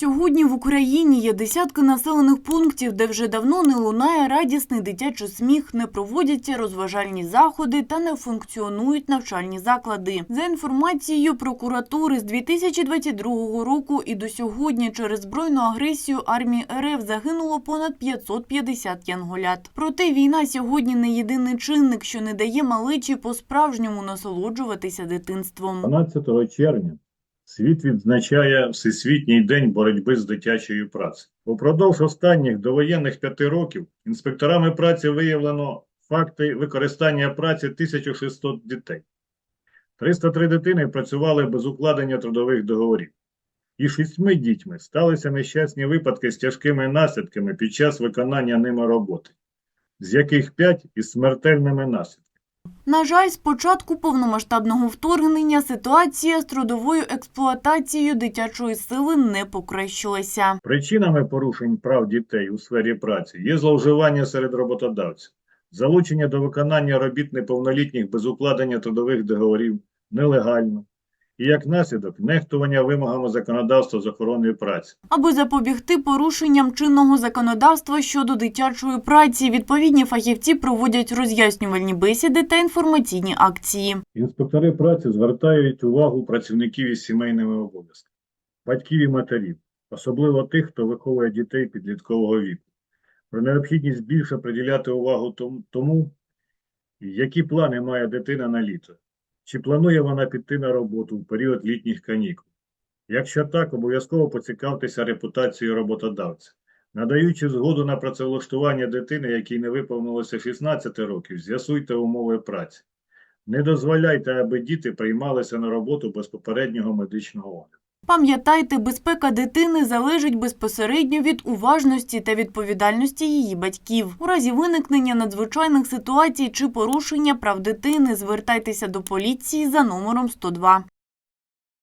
Сьогодні в Україні є десятки населених пунктів, де вже давно не лунає радісний дитячий сміх, не проводяться розважальні заходи та не функціонують навчальні заклади. За інформацією прокуратури з 2022 року і до сьогодні через збройну агресію армії РФ загинуло понад 550 янголят. Проте війна сьогодні не єдиний чинник, що не дає малечі по-справжньому насолоджуватися дитинством. 12 червня світ відзначає Всесвітній день боротьби з дитячою працею. Упродовж останніх довоєнних п'яти років інспекторами праці виявлено факти використання праці 1600 дітей. 303 дитини працювали без укладення трудових договорів. І шістьми дітьми сталися нещасні випадки з тяжкими наслідками під час виконання ними роботи, з яких п'ять із смертельними наслідками. На жаль, з початку повномасштабного вторгнення ситуація з трудовою експлуатацією дитячої сили не покращилася. Причинами порушень прав дітей у сфері праці є зловживання серед роботодавців, залучення до виконання робіт неповнолітніх без укладення трудових договорів нелегально і, як наслідок, нехтування вимогами законодавства з охорони праці. Аби запобігти порушенням чинного законодавства щодо дитячої праці, відповідні фахівці проводять роз'яснювальні бесіди та інформаційні акції. Інспектори праці звертають увагу працівників із сімейними обов'язками, батьків і матерів, особливо тих, хто виховує дітей підліткового віку, про необхідність більше приділяти увагу тому, які плани має дитина на літо, чи планує вона піти на роботу в період літніх канікул. Якщо так, обов'язково поцікавтеся репутацією роботодавця. Надаючи згоду на працевлаштування дитини, якій не виповнилося 16 років, з'ясуйте умови праці. Не дозволяйте, аби діти приймалися на роботу без попереднього медичного огляду. Пам'ятайте, безпека дитини залежить безпосередньо від уважності та відповідальності її батьків. У разі виникнення надзвичайних ситуацій чи порушення прав дитини звертайтеся до поліції за номером 102.